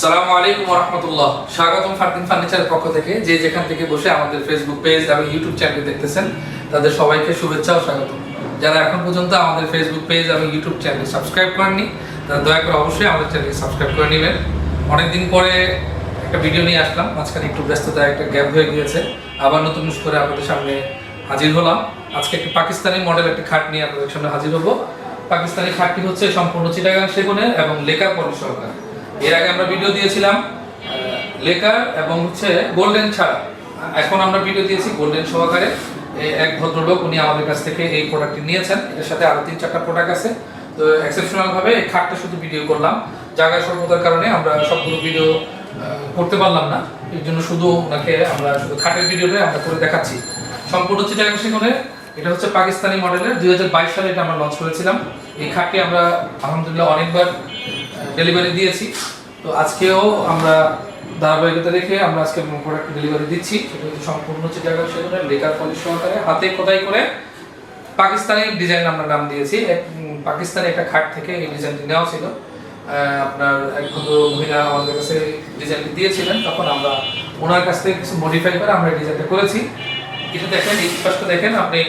সালামু আলাইকুম রহমতুল্লাহ স্বাগতম ফারদিন ফার্নিচারের পক্ষ থেকে। যে যেখান থেকে বসে আমাদের ফেসবুক পেজ এবং ইউটিউব চ্যানেল দেখতেছেন, তাদের সবাইকে শুভেচ্ছা ও স্বাগতম যারা এখন পর্যন্ত আমাদের ফেসবুক পেজ এবং ইউটিউব চ্যানেল সাবস্ক্রাইব করেননি, তারা দয়া করে অবশ্যই আমাদের চ্যানেলকে সাবস্ক্রাইব করে নেবেন। অনেকদিন পরে একটা ভিডিও নিয়ে আসলাম, মাঝখানে একটু ব্যস্ততা একটা গ্যাপ হয়ে গিয়েছে। আবার নতুন করে আপনাদের সামনে হাজির হলাম। আজকে একটি পাকিস্তানি মডেল একটি খাট নিয়ে আপনাদের সামনে হাজির হব। পাকিস্তানি খাটটি হচ্ছে সম্পূর্ণ চিটাগাং সেগুনের এবং লেকার পলিশ সহকারে। এর আগে আমরা ভিডিও দিয়েছিলাম লেকার এবং হচ্ছে গোল্ডেন ছাড়া। এখন আমরা ভিডিও দিয়েছি গোল্ডেন সহকারে। এক ভদ্রলোক, উনি আমাদের কাছ থেকে এই প্রোডাক্টটি নিয়েছেন। এটার সাথে আরও তিন চারটা প্রোডাক্ট আছে। তো এক্সেপশনাল ভাবে এই খাটটা শুধু ভিডিও করলাম। জায়গা স্বল্পতার কারণে আমরা সবগুলো ভিডিও করতে পারলাম না। এর জন্য শুধু ওনাকে আমরা শুধু খাটের ভিডিওটা আমরা করে দেখাচ্ছি। সম্পূর্ণ চিটাগাং সেখানে এটা হচ্ছে পাকিস্তানি মডেলের দুই হাজার বাইশ সালে এটা আমরা লঞ্চ করেছিলাম। এই খাটটি আমরা আলহামদুলিল্লাহ অনেকবার ডেলিভারি দিয়েছি। তো আজকেও আমরা ধারাবাহিকতা রেখে আমরা আজকে প্রোডাক্ট ডেলিভারি দিচ্ছি। সেটা হচ্ছে সম্পূর্ণ চিটাগাং লেকার পলিশ সহকারে, হাতে খোদাই করে পাকিস্তানি ডিজাইন আমরা নাম দিয়েছি। পাকিস্তানি একটা খাট থেকে এই ডিজাইনটি নেওয়া ছিল। আপনার এক ভদ্র মহিলা আমাদের কাছে ডিজাইনটি দিয়েছিলেন। তখন আমরা ওনার কাছ থেকে কিছু মডিফাই করে আমরা ডিজাইনটা করেছি। এটা দেখেন, এই দেখেন, আপনি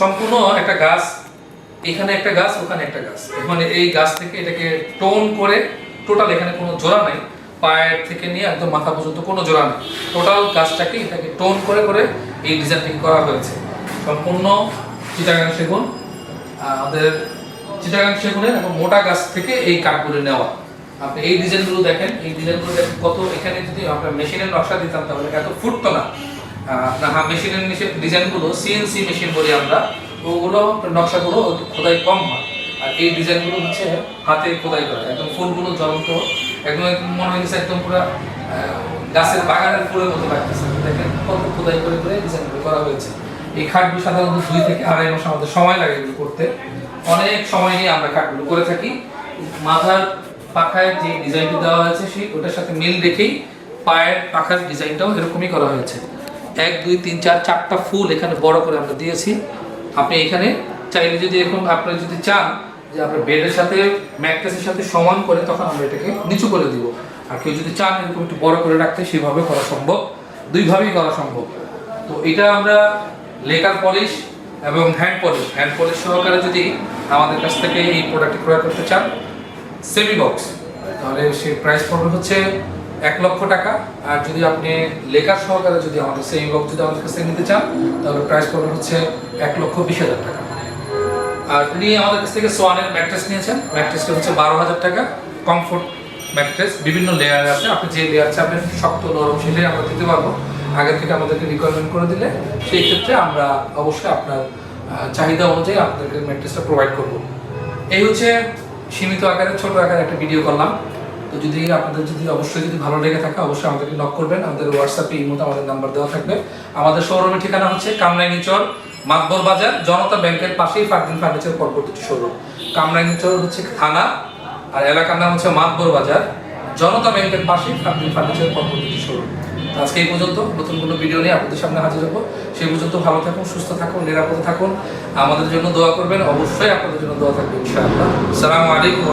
সম্পূর্ণ একটা গাছ এখানে একটা গাছ, ওখানে একটা গাছ। মানে এই গাছ থেকে এটাকে টোন করে টোটাল এখানে কোনো জোড়া নাই। পায়ের থেকে নিয়ে একদম মাথা পর্যন্ত কোনো জোড়া নেই। টোটাল গাছটাকে এটাকে টোন করে করে এই ডিজাইনটি করা হয়েছে। সম্পূর্ণ চিটাগাং সেগুন আমাদের চিটাগাং সেগুনের এবং মোটা গাছ থেকে এই কাঠগুলো নেওয়া। আপনি এই ডিজাইনগুলো দেখেন, এই ডিজাইনগুলো দেখেন কত এখানে যদি আমরা মেশিনের নকশা দিতাম তাহলে এত ফুটতো না। না হ্যাঁ মেশিনের ডিজাইনগুলো সিএনসি মেশিন বলি আমরা। ওগুলো নকশাগুলো একটু খোদাই কম হয়। আর এই ডিজাইনগুলো হচ্ছে হাতে খোদাই করা। একদম ফুলগুলো জ্বলন্ত। একদম একদম মনে হয়েছে একদম পুরো গাছের বাগানের ফুলের মতো লাগতেছে। দেখেন কত খোদাই করে করে ডিজাইনগুলো করা হয়েছে। এই খাটগুলো সাধারণত দুই থেকে আড়াই মাস আমাদের সময় লাগে এগুলো করতে। অনেক সময় নিয়ে আমরা খাটগুলো করে থাকি। মাথার পাখায় যে ডিজাইনটি দেওয়া হয়েছে, সেই ওটার সাথে মিল রেখেই পায়ের পাখার ডিজাইনটাও এরকমই করা হয়েছে। এক, দুই, তিন, চার, চারটা ফুল এখানে বড় করে আমরা দিয়েছি। আপনি এখানে চাইলে যদি এখন আপনি যদি চান যে আপনার বেডের সাথে ম্যাট্রেসের সাথে সমান করে, তখন আমরা এটাকে নিচু করে দিব। আর কেউ যদি চান এরকম একটু বড় করে রাখতে, সেভাবে করা সম্ভব। দুইভাবেই করা সম্ভব। তো এটা আমরা লেকার পলিশ এবং হ্যান্ড পলিশ হ্যান্ড পলিশ সহকারে যদি আমাদের কাছ থেকে এই প্রোডাক্টটি ক্রয় করতে চান সেমি বক্স তাহলে সেই প্রাইস পড়বে হচ্ছে এক লক্ষ টাকা। আর যদি আপনি লেখার সহকারে যদি আমাদের সেমি বক্স যদি আমাদের কাছ নিতে চান, তাহলে প্রাইস পড়বে হচ্ছে এক লক্ষ বিশ হাজার টাকা। আর উনি আমাদের কাছ থেকে সোয়ানের ম্যাট্রেস নিয়েছেন। ম্যাট্রেসটা হচ্ছে বারো হাজার টাকা। কমফোর্ট ম্যাট্রেস বিভিন্ন লেয়ার আছে। আপনি যে লেয়ার চাবেন শক্ত, নরম, সেটাই আমরা দিতে পারব। আগে থেকে আমাদেরকে রিকোয়ারমেন্ট করে দিলে, সেই ক্ষেত্রে আমরা অবশ্যই আপনার চাহিদা অনুযায়ী আপনাদেরকে ম্যাট্রেসটা প্রোভাইড করব। এই হচ্ছে সীমিত আকারে, ছোট আকারে একটা ভিডিও করলাম। তো যদি আপনাদের যদি অবশ্যই যদি ভালো লেগে থাকে, অবশ্যই আমাদেরকে নক করবেন। আমাদের হোয়াটসঅ্যাপে এই মতো আমাদের নাম্বার দেওয়া থাকবে। আমাদের শোরুমের ঠিকানা হচ্ছে কামরাঙ্গিচর, মাতবর বাজার, জনতা ব্যাংকের পাশেই ফারদিন ফার্নিচার পরবর্তী শোরুম কামরাঙ্গিচর হচ্ছে থানা, আর এলাকার নাম হচ্ছে মাতবর বাজার। জনতা ব্যাংকের পাশেই ফারদিন ফার্নিচার পরবর্তী শোরুম আজকে এই পর্যন্ত, নতুন কোনো ভিডিও নিয়ে আপনাদের সামনে হাজির হব। সেই পর্যন্ত ভালো থাকুন, সুস্থ থাকুন, নিরাপদে থাকুন। আমাদের জন্য দোয়া করবেন, অবশ্যই আপনাদের জন্য দোয়া থাকবে, ইনশাআল্লাহ। সালামু আলাইকুম